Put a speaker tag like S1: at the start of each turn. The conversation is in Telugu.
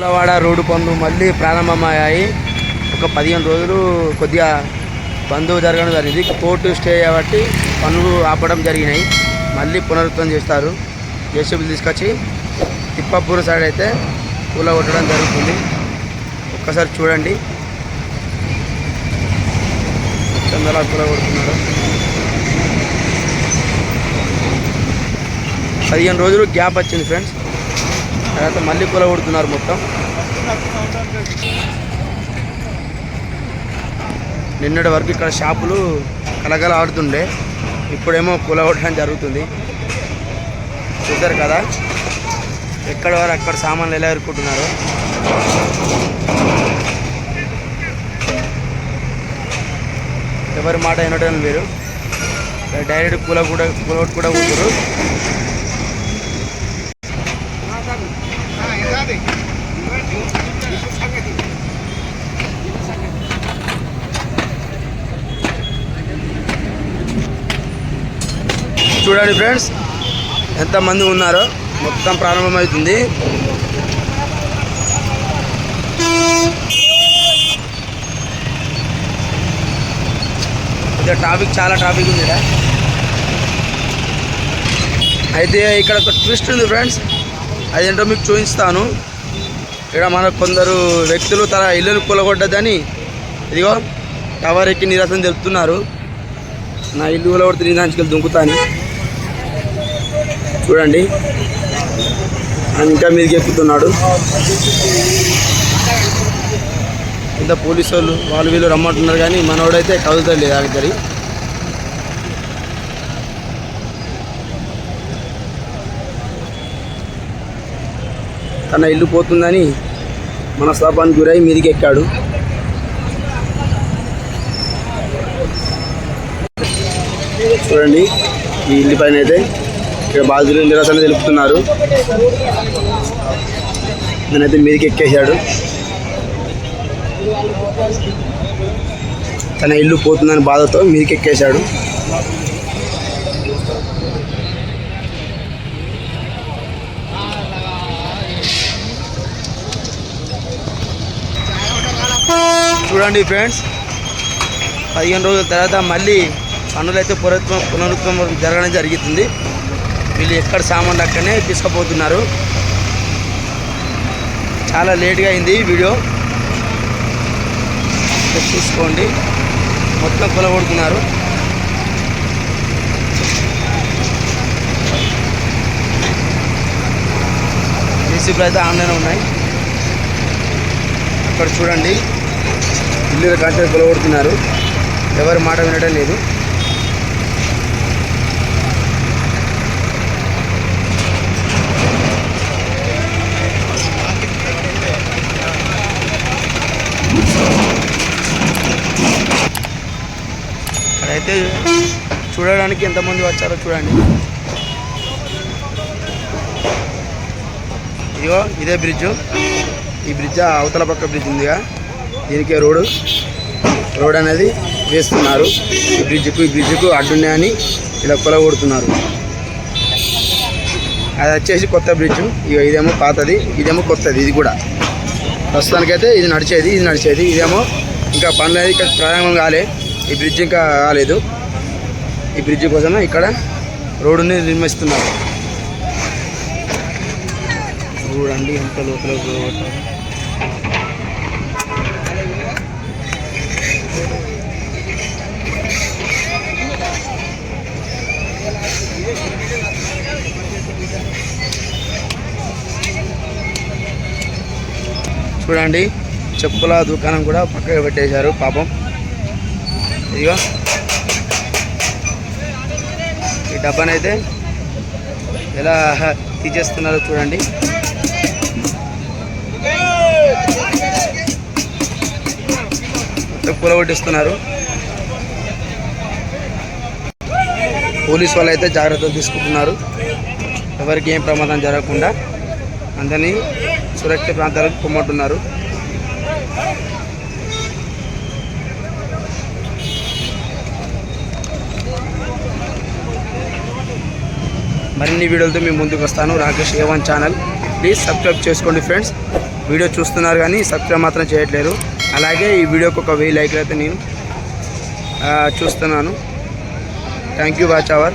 S1: పూలవాడ రోడ్డు పనులు మళ్ళీ ప్రారంభమయ్యాయి. ఒక పదిహేను రోజులు కొద్దిగా బంద్ జరగడం జరిగింది. కోర్టు స్టే కాబట్టి పనులు ఆపడం జరిగినాయి. మళ్ళీ పునరుద్ధరణ చేస్తారు. జేసీబీలు తీసుకొచ్చి తిప్పాపూర్ సైడ్ అయితే పూల కొట్టడం జరుగుతుంది. ఒక్కసారి చూడండి. చందలా పూల కొడుతున్నారు పదిహేను రోజులు గ్యాప్ వచ్చింది ఫ్రెండ్స్. తర్వాత మళ్ళీ కూల కొడుతున్నారు మొత్తం. నిన్నటి వరకు ఇక్కడ షాపులు కలగల ఆడుతుండే ఇప్పుడేమో కూల కొట్టడం జరుగుతుంది. చూసారు కదా? ఎక్కడ వారు అక్కడ సామాన్లు ఎలా ఎరుక్కుంటున్నారు ఎవరి మాట వినడం వేరు డైరెక్ట్ కూల కూడా కూల కూడా కూతురు చూడండి ఫ్రెండ్స్ ఎంతమంది ఉన్నారో మొత్తం ప్రారంభమవుతుంది. ఇక ట్రాఫిక్ చాలా ట్రాఫిక్ ఉంది అయితే ఇక్కడ ఒక ట్విస్ట్ ఉంది ఫ్రెండ్స్. అదేంటో మీకు చూపిస్తాను. ఇక్కడ మన కొందరు వ్యక్తులు తన ఇల్లును కూలగొట్టదని ఇదిగో టవర్ ఎక్కి నిరసన తెలుపుతున్నారు. నా ఇల్లు కూలగొడితే నీ దానికి దుంకుతాను. చూడండి. ఆయన ఇంకా మీదకి ఎక్కుతున్నాడు. ఇంత పోలీసు వాళ్ళు వాళ్ళు వీళ్ళు రమ్మంటున్నారు కానీ మనోడైతే కదులుతాడు లేదు ఆఖరి తన ఇల్లు పోతుందని మనస్తాపానికి గురై మీదికి ఎక్కాడు చూడండి ఈ ఇల్లు పైన అయితే ఇక్కడ బాధితులు నిరసన తెలుపుతున్నారు. నేనైతే మీదకి ఎక్కేశాడు తన ఇల్లు పోతుందని బాధతో మీదకి ఎక్కేశాడు చూడండి ఫ్రెండ్స్. పదిహేను రోజుల తర్వాత మళ్ళీ పనులైతే పునరుత్వం పునరుత్వం జరగడం జరుగుతుంది. వీళ్ళు ఎక్కడ సామాన్లు అక్కడనే తీసుకుపోతున్నారు. చాలా లేట్గా అయింది వీడియో. చూసుకోండి. మొత్తం కొలగొడుతున్నారు. రిసీప్లు అయితే ఆన్లైన్ ఉన్నాయి. అక్కడ చూడండి. ఇల్లు కంటే కొలగొడుతున్నారు ఎవరు మాట వినడం లేదు. అయితే చూడడానికి ఎంతమంది వచ్చారో చూడండి. ఇదిగో ఇదే బ్రిడ్జ్. ఈ బ్రిడ్జ్ అవతల పక్క బ్రిడ్జ్ ఉందిగా. దీనికే రోడ్డు రోడ్ అనేది వేస్తున్నారు. ఈ బ్రిడ్జ్కు ఈ బ్రిడ్జ్కు అడ్డున్నాయని ఇలా కొలగొడుతున్నారు అది వచ్చేసి కొత్త బ్రిడ్జ్. ఇక ఇదేమో పాతది ఇదేమో కొత్తది ఇది కూడా. ప్రస్తుతానికైతే ఇది నడిచేది ఇది నడిచేది ఇదేమో ఇంకా పనులు అనేది ఇక్కడ ప్రారంభం కాలే. ఈ బ్రిడ్జ్ ఇంకా కాలేదు. ఈ బ్రిడ్జ్ కోసమే ఇక్కడ రోడ్డుని నిర్మిస్తున్నారు. చూడండి ఎంత లోపల చూడండి. చెప్పుల దుకాణం కూడా పక్కకు పెట్టేశారు పాపం. ఇదిగో. ఈ డబ్బానైతే ఎలా తీసేస్తున్నారో చూడండి. మొత్తం కూలగొట్టిస్తున్నారు పోలీస్ వాళ్ళు అయితే జాగ్రత్తలు తీసుకుంటున్నారు. ఎవరికి ఏం ప్రమాదం జరగకుండా అందరినీ సురక్షిత ప్రాంతాలకు పొమ్మంటున్నారు. మరిన్ని వీడియోలతో మేము ముందుకు వస్తాను. Rakesh A one channel. Please subscribe చేసుకోండి ఫ్రెండ్స్. వీడియో చూస్తున్నారు కానీ సబ్స్క్రైబ్ మాత్రం చేయట్లేదు. అలాగే ఈ వీడియోకి ఒక వెయ్యి లైక్లు అయితే నేను చూస్తున్నాను. Thank you watch our.